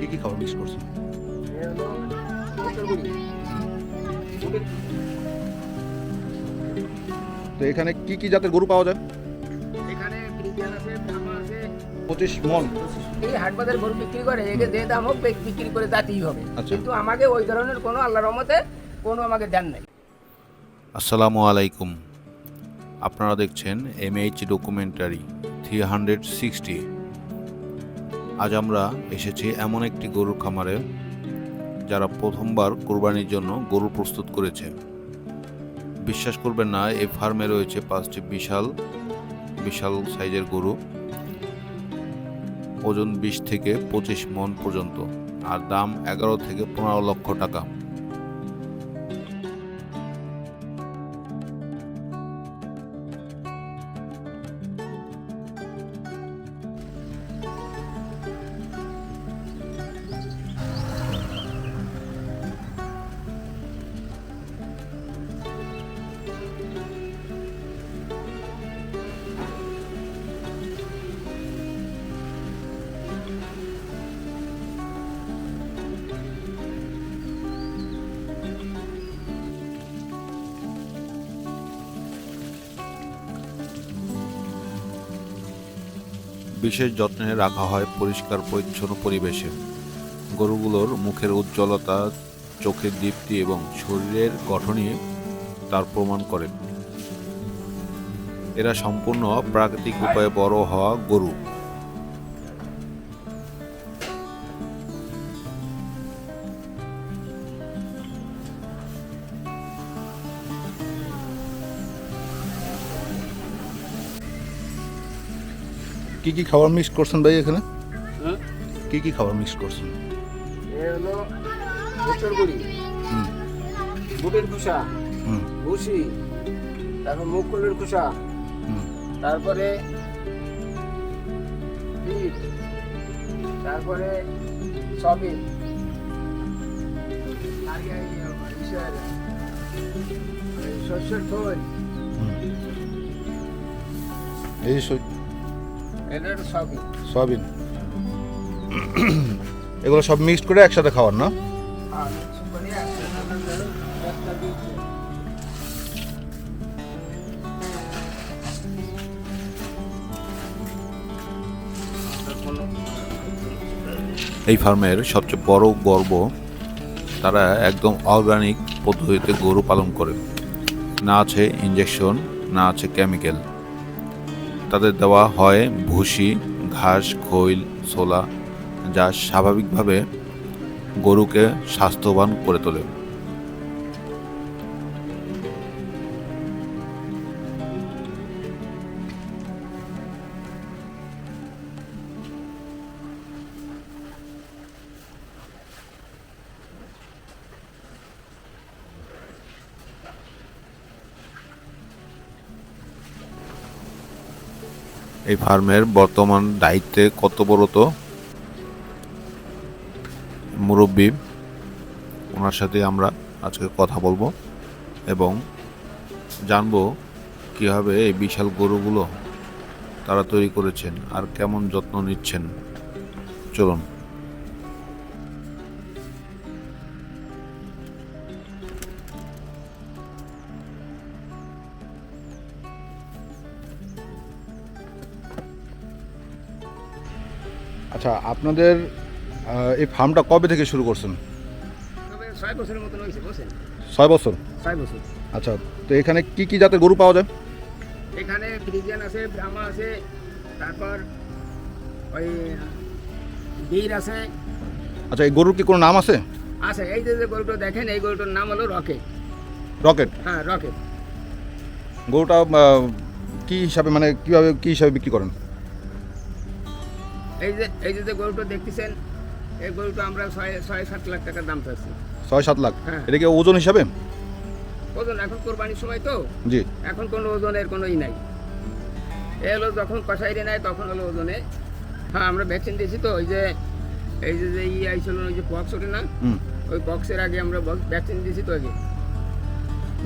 কি কি খাবার মিক্স করছেন তো এখানে কি কি জাতের গরু পাওয়া যায়? এখানে ফ্রিজিয়ান আছে ব্রাহ্মা আছে। পঁচিশ মন। এই হাট বাজার গরু বিক্রি করে একে যে দাম হোক বিক- বিক্রি করে যাতেই হবে। আচ্ছা। কিন্তু আমাকে ওই ধরনের কোনো আল্লাহর রহমতে কোনো আমাকে দেন নাই। আসসালামু আলাইকুম। আপনারা দেখছেন MH documentary three hundred sixty আজ আমরা এসেছি এমন একটি গরুর খামারে যারা প্রথমবার কোরবানির জন্য গরু প্রস্তুত করেছে। বিশ্বাস করবেন না, এই ফার্মে রয়েছে পাঁচটি বিশাল বিশাল সাইজের গরু। ওজন বিশ থেকে পঁচিশ মন পর্যন্ত, আর দাম এগারো থেকে পনেরো লক্ষ টাকা। বিশেষ যত্নে রাখা হয় পরিষ্কার, পরিচ্ছন্ন পরিবেশে। গরুগুলোর মুখের উজ্জ্বলতা, চোখের দীপ্তি এবং শরীরের গঠনই তার প্রমাণ করে। এরা সম্পূর্ণ প্রাকৃতিক উপায়ে বড় হওয়া গরু। কি কি খাবার মিক্স করছেন ভাই এখানে? হুম? কি কি খাবার মিক্স করছেন? বুটের খোসা ভুসি তারপর মুগকলের খোসা তারপরে তারপরে এই শস্যের খোল। এই সয়াবিন। এগুলো সব মিক্সড করে একসাথে খাওয়ার না। এই ফার্মের সবচেয়ে বড় গর্ব তারা একদম অর্গানিক পদ্ধতিতে গরু পালন করে। না আছে ইঞ্জেকশন না আছে কেমিক্যাল তাদের দেওয়া হয় ভুসি ঘাস খৈল ছোলা যা স্বাভাবিকভাবে গরুকে স্বাস্থ্যবান করে তোলে। এই ফার্মের বর্তমান দায়িত্বে কর্তব্যরত মুরব্বী, ওনার সাথে আমরা আজকে কথা বলব এবং জানব কীভাবে এই বিশাল গরুগুলো তারা তৈরি করেছেন আর কেমন যত্ন নিচ্ছেন। চলুন। আচ্ছা আপনাদের এই ফার্মটা কবে থেকে শুরু করছেন? ছয় বছরের মতন হয়েছে ছয় বছর? ছয় বছর। আচ্ছা তো এখানে কি কি জাতের গরু পাওয়া যায়? এখানে ফ্রিজিয়ান আছে ব্রাহ্মা আছে তারপর ওই বীর আছে। আচ্ছা এই গরুর কি কোনো নাম আছে? আছে এই যে গরুটা দেখেন এই গরুটার নাম হলো রকেট। রকেট? হ্যাঁ রকেট। গরুটা কি হিসাবে মানে কীভাবে কি হিসাবে বিক্রি করেন? এই যে এই যে গরুটা দেখতেছেন এই গরুটা আমরা ছয় ছয় সাত লাখ টাকার দাম চাচ্ছি। ছয় সাত লাখ? হ্যাঁ। এটা কি ওজন হিসাবে? ওজন এখন কোরবানির সময় তো? জি। এখন কোনো ওজনের কোনো ই নাই। এ হলো যখন কষাইরে নেয় তখন হলো ওজনে। হ্যাঁ আমরা ভ্যাকসিন দিয়েছি তো ওই যে এই যে যে ই আইছিল ওই যে পক্স ওঠে না? ওই বক্সের আগে আমরা ভ্যাকসিন দিয়েছি তো আগে।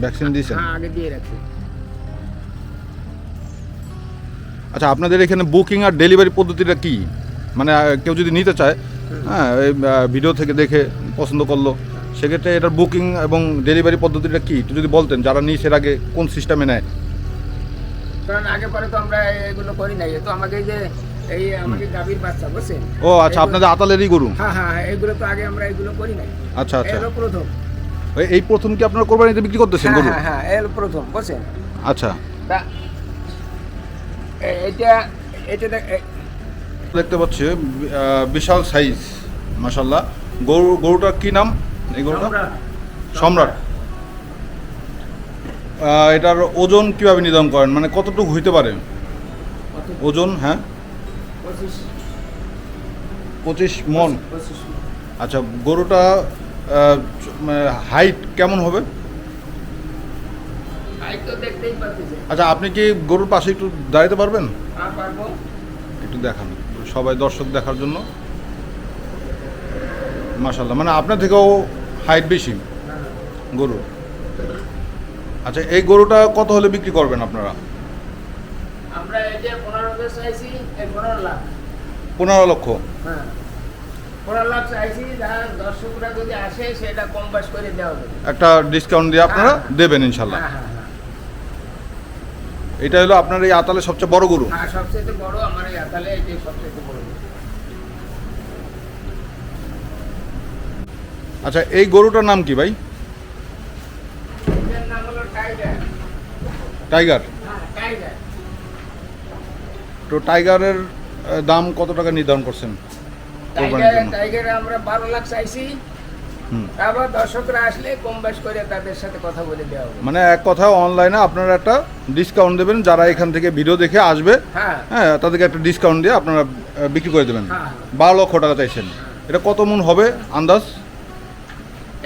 ভ্যাকসিন দিয়েছেন? হ্যাঁ আগে দিয়ে রাখছি। আচ্ছা আপনাদের এখানে বুকিং আর ডেলিভারি পদ্ধতিটা কি? মানে কেউ যদি নিতে চায় হ্যাঁ এই ভিডিও থেকে দেখে পছন্দ করল সেক্ষেত্রে এটার বুকিং এবং ডেলিভারি পদ্ধতিটা কী? একটু যদি বলতেন যারা নিস এর আগে কোন সিস্টেমে নেয়? কারণ আগে পরে তো আমরা এগুলো করি নাই। তো আমাকে এই যে এই আমাকে গাভীর বাচ্চা বুঝছেন? ও আচ্ছা আপনাদের আতালেরই গরু? হ্যাঁ হ্যাঁ হ্যাঁ, এগুলো তো আগে আমরা এগুলো করি নাই। আচ্ছা আচ্ছা। এলো প্রথম। এই- এই প্রথম কি আপনারা কোরবানিতে বিক্রি করতেছেন হ্যাঁ গরু? হ্যাঁ হ্যাঁ এলো প্রথম বুঝছেন? আচ্ছা। এটা এটা দেখতে পাচ্ছি বিশাল সাইজ মাশাল্লাহ গরু গরুটার কি নাম? এই গরুটা? সম্রাট। এটার ওজন কীভাবে নির্ধারণ করেন? মানে কতটুকু হইতে পারে? ওজন হ্যাঁ? পঁচিশ। মন। আচ্ছা গরুটা হাইট কেমন হবে? আচ্ছা আপনি কি গরুর পাশে একটু দাঁড়াতে পারবেন? হ্যাঁ একটু দেখান। সবাই দর্শক দেখার জন্য। মাশাল্লাহ মানে আপনার থেকেও হাইট বেশি গরু। আচ্ছা এই গরুটা কত হলে বিক্রি করবেন আপনারা? আমরা পনেরো চাইছি লাখ। লক্ষ? হ্যাঁ। লাখ চাইছি যারা দর্শকরা যদি আসে সেটা কম বাস করে দেওয়া হবে একটা ডিসকাউন্ট দিয়ে আপনারা হ্যাঁ। দেবেন ইনশাল্লাহ হ্যাঁ। এটা হলো আপনার এই আতালে সবচেয়ে বড় গরু। হ্যাঁ সবচেয়ে বড় আমার এই আতালে এটাই সবচেয়ে বড় আচ্ছা এই গরুটার নাম কি ভাই? টাইগার। হ্যাঁ টাইগার। তো টাইগারের দাম কত টাকা নির্ধারণ করছেন? টাইগার আমরা বারো লাখ চাইছি। তারপর দর্শকরা আসলে কম বাস করে তাদের সাথে কথা বলে দেওয়া হবে। মানে এক কথা অনলাইনে আপনারা একটা ডিসকাউন্ট দেবেন যারা এখান থেকে ভিডিও দেখে আসবে হ্যাঁ। হ্যাঁ তাদেরকে একটা ডিসকাউন্ট দিয়ে আপনারা বিক্রি করে দেবেন। হ্যাঁ। বারো লক্ষ টাকা চাইছেন। এটা কত মন হবে আন্দাজ?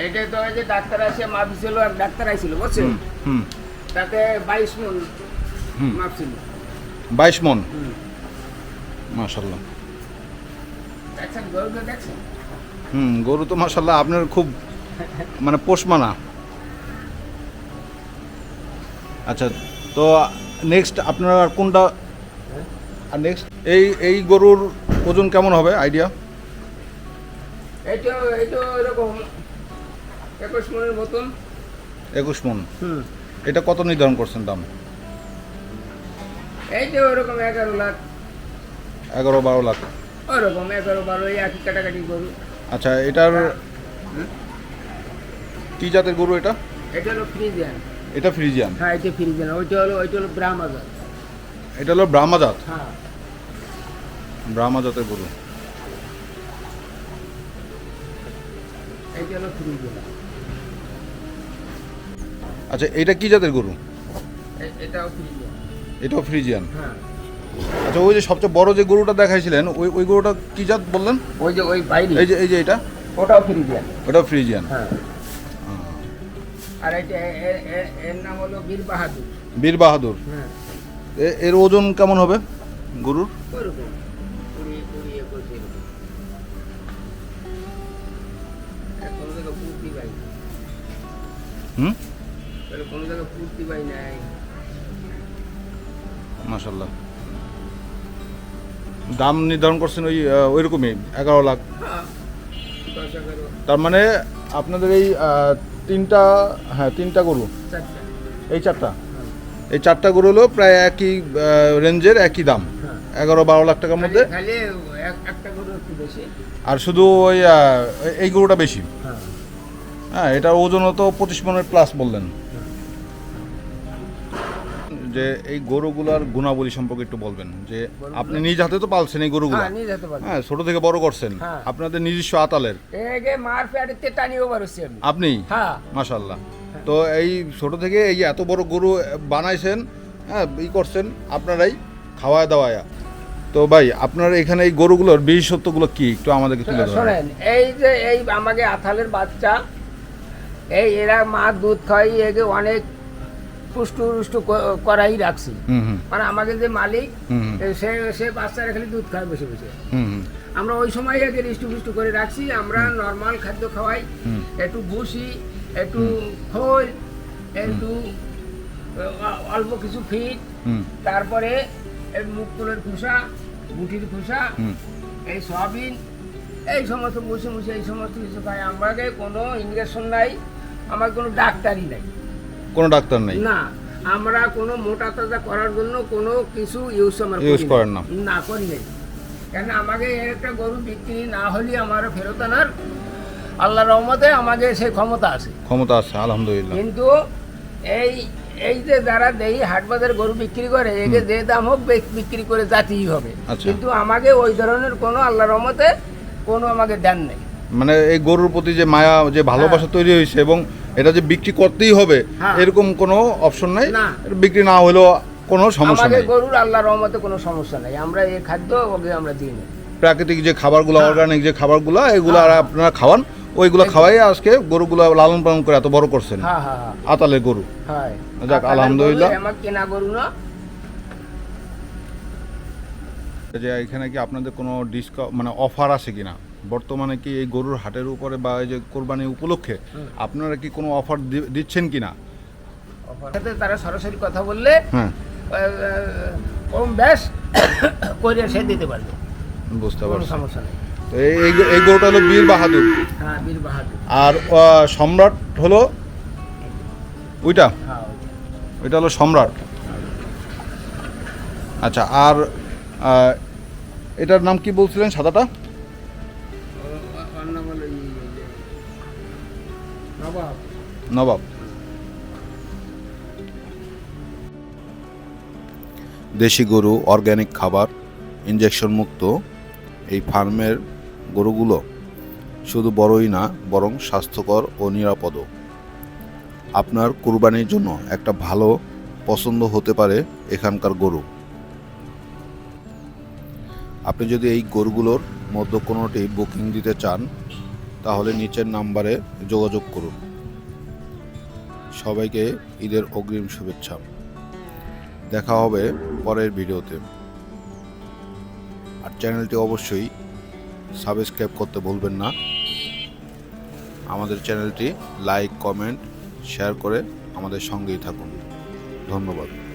এইটাই তো যে ডাক্তার আসে মাপছিল আর ডাক্তার আইছিল বুঝছেন? হুম তাতে বাইশ মন হুম। মাপছিল বাইশ মন। মাশাল্লাহ দেখছেন গরুকে দেখছেন? হুম গরু তো মাশাল্লাহ আপনার খুব মানে পোষমানা। আচ্ছা তো নেক্সট আপনার আর কোনটা? আর নেক্সট এই এই গরুর ওজন কেমন হবে? আইডিয়া এইটা এইটা এরকম একুশ মনের মতন। একুশ মন। হুম। এটা কত নির্ধারণ করছেন দাম? এইটা ওরকম এগারো লাখ। এগারো বারো লাখ। ওরকম এগারো বারো এই একই কাটাকাটি গরু। আচ্ছা এটার কি জাতের গরু এটা? এটা হলো ফ্রিজিয়ান। এটা ফ্রিজিয়ান? হ্যাঁ এটা ফ্রিজিয়ান। ওইটা হলো ওইটা হলো ব্রাহ্মাজার এটা হলো ব্রাহ্মা জাত? হ্যাঁ। ব্রাহ্মা জাতের গরু। এইটা হলো ফ্রিজিয়ান। আচ্ছা এটা কি জাতের গরু? এটাও ফ্রিজিয়ান। এটাও ফ্রিজিয়ান? হ্যাঁ। আচ্ছা ওই যে সবচেয়ে বড় যে গরুটা দেখাইছিলেন ওই ওই গরুটা কি জাত বললেন? ওই যে ওই বাইরে। এই যে এই যে এটা? ওটাও ফ্রিজিয়ান। ওটাও ফ্রিজিয়ান। হ্যাঁ। আর এটা এর নাম হলো বীর বাহাদুর। বীর বাহাদুর। হ্যাঁ। এর ওজন কেমন হবে গরুর? হুম? কোনো জায়গায় পূর্তি পাই নাই। মাসাল্লাহ দাম নির্ধারণ করছেন ওই আহ, ওইরকমই এগারো লাখ। তার মানে আপনাদের এই তিনটা হ্যাঁ তিনটা গরু। এই চারটা। এই চারটা গরু হলো প্রায় একই রেঞ্জের একই দাম। এগারো বারো লাখ টাকার মধ্যে। আর শুধু ওই এই গরুটা বেশি। হ্যাঁ। হ্যাঁ এটার ওজনও তো পঁচিশ মনের প্লাস বললেন। যে এই গরুগুলার গুণাবলী সম্পর্কে একটু বলবেন। যে আপনি নিজ হাতে তো পালছেন এই গরুগুলো? হ্যাঁ হ্যাঁ ছোট থেকে বড় করছেন। হ্যাঁ। আপনাদের নিজস্ব আতালের? এগে আপনি? হ্যাঁ। মাশাল্লাহ তো এই ছোট থেকে এই এত বড় গরু বানাইছেন হ্যাঁ ই করছেন আপনারাই খাওয়ায় দাওয়ায়। তো ভাই আপনার এখানে এই গরুগুলোর বিশেষত্বগুলো কি? একটু আমাদেরকে তুলে ধরেন। এই যে এই আমাকে আথালের বাচ্চা এই এরা মা দুধ খাই একে অনেক পুষ্টু রুষ্টু করাই রাখছি। মানে আমাকে যে মালিক সে সে বাচ্চারা খালি দুধ খায় বসে বসে। আমরা ওই সময় একে রিষ্টু পুষ্টু করে রাখছি। আমরা নর্মাল খাদ্য খাওয়াই। একটু ভুসি একটু খোল একটু অল্প কিছু ফিট। তারপরে এই মুগকুলের খোসা গুটির খোসা এই সয়াবিন এই সমস্ত বসে বসে এই সমস্ত কিছু খাই। আমাকে কোনো ইঞ্জেকশন নাই আমার কোনো ডাক্তারই নাই। কোনো ডাক্তার নেই? না আমরা কোনো মোটা তাজা করার জন্য কোনো কিছু ইউজ আমরা নাই। করেন। না। না করি নাই কেন আমাকে একটা গরু বিক্রি না হলে আমার ফেরত আনার আল্লাহ রহমতে আমাকে সেই ক্ষমতা আছে। ক্ষমতা আছে আলহামদুলিল্লাহ। কিন্তু এই এই যে যারা দেই হাট বাজারে গরু বিক্রি করে একে যে দাম হোক বিক্রি করে যাতেই হবে। আচ্ছা। কিন্তু আমাকে ওই ধরনের কোনো আল্লাহ রহমতে কোনো আমাকে দেন নেই। মানে এই গরুর প্রতি যে মায়া যে ভালোবাসা তৈরি হয়েছে এবং এটা যে বিক্রি করতেই হবে হ্যাঁ। এরকম কোনো অপশন নাই। বিক্রি না হলেও কোনো সমস্যা নেই। গরুর আল্লাহ রহমতে কোনো সমস্যা নেই। আমরা এই খাদ্য ওকে আমরা দিই না প্রাকৃতিক যে খাবারগুলো হ্যাঁ। অর্গানিক যে খাবারগুলো এগুলো আর আপনারা খাওয়ান ওইগুলো খাওয়াই আজকে গরুগুলো লালন পালন করে এত বড় করছেন। হ্যাঁ হ্যাঁ হ্যাঁ। আতালের গরু। যাক, আলহামদুলিল্লাহ। কেনা গরু না। যে এখানে কি আপনাদের কোনো ডিসকাউন্ট মানে অফার আছে কিনা? বর্তমানে কি এই গরুর হাটের উপরে বা এই যে কোরবানি উপলক্ষে আপনারা কি কোনো অফার দিচ্ছেন কিনা সাথে তারা সরাসরি কথা বললে হ্যাঁ। কম ব্যাস করে সে দিতে পারবে। বুঝতে কোনো পারছি। সমস্যা নেই। তো এই এই- এই গরুটা হলো বীর বাহাদুর। হ্যাঁ বীর বাহাদুর। আর আহ, সম্রাট হলো ওইটা? হ্যাঁ ওইটা হলো সম্রাট। আচ্ছা আর আহ, এটার নাম কি বলছিলেন সাদাটা? নবাব। দেশি গরু অর্গ্যানিক খাবার ইঞ্জেকশন মুক্ত, এই ফার্মের গরুগুলো শুধু বড়ই না, বরং স্বাস্থ্যকর ও নিরাপদও আপনার কুরবানির জন্য একটা ভালো পছন্দ হতে পারে এখানকার গরু। আপনি যদি এই গরুগুলোর মধ্যে কোনোটি বুকিং দিতে চান তাহলে নিচের নাম্বারে যোগাযোগ করুন। সবাইকে ঈদের অগ্রিম শুভেচ্ছা। দেখা হবে পরের ভিডিওতে। আর চ্যানেলটি অবশ্যই সাবস্ক্রাইব করতে ভুলবেন না। আমাদের চ্যানেলটি লাইক, কমেন্ট, শেয়ার করে আমাদের সঙ্গেই থাকুন। ধন্যবাদ।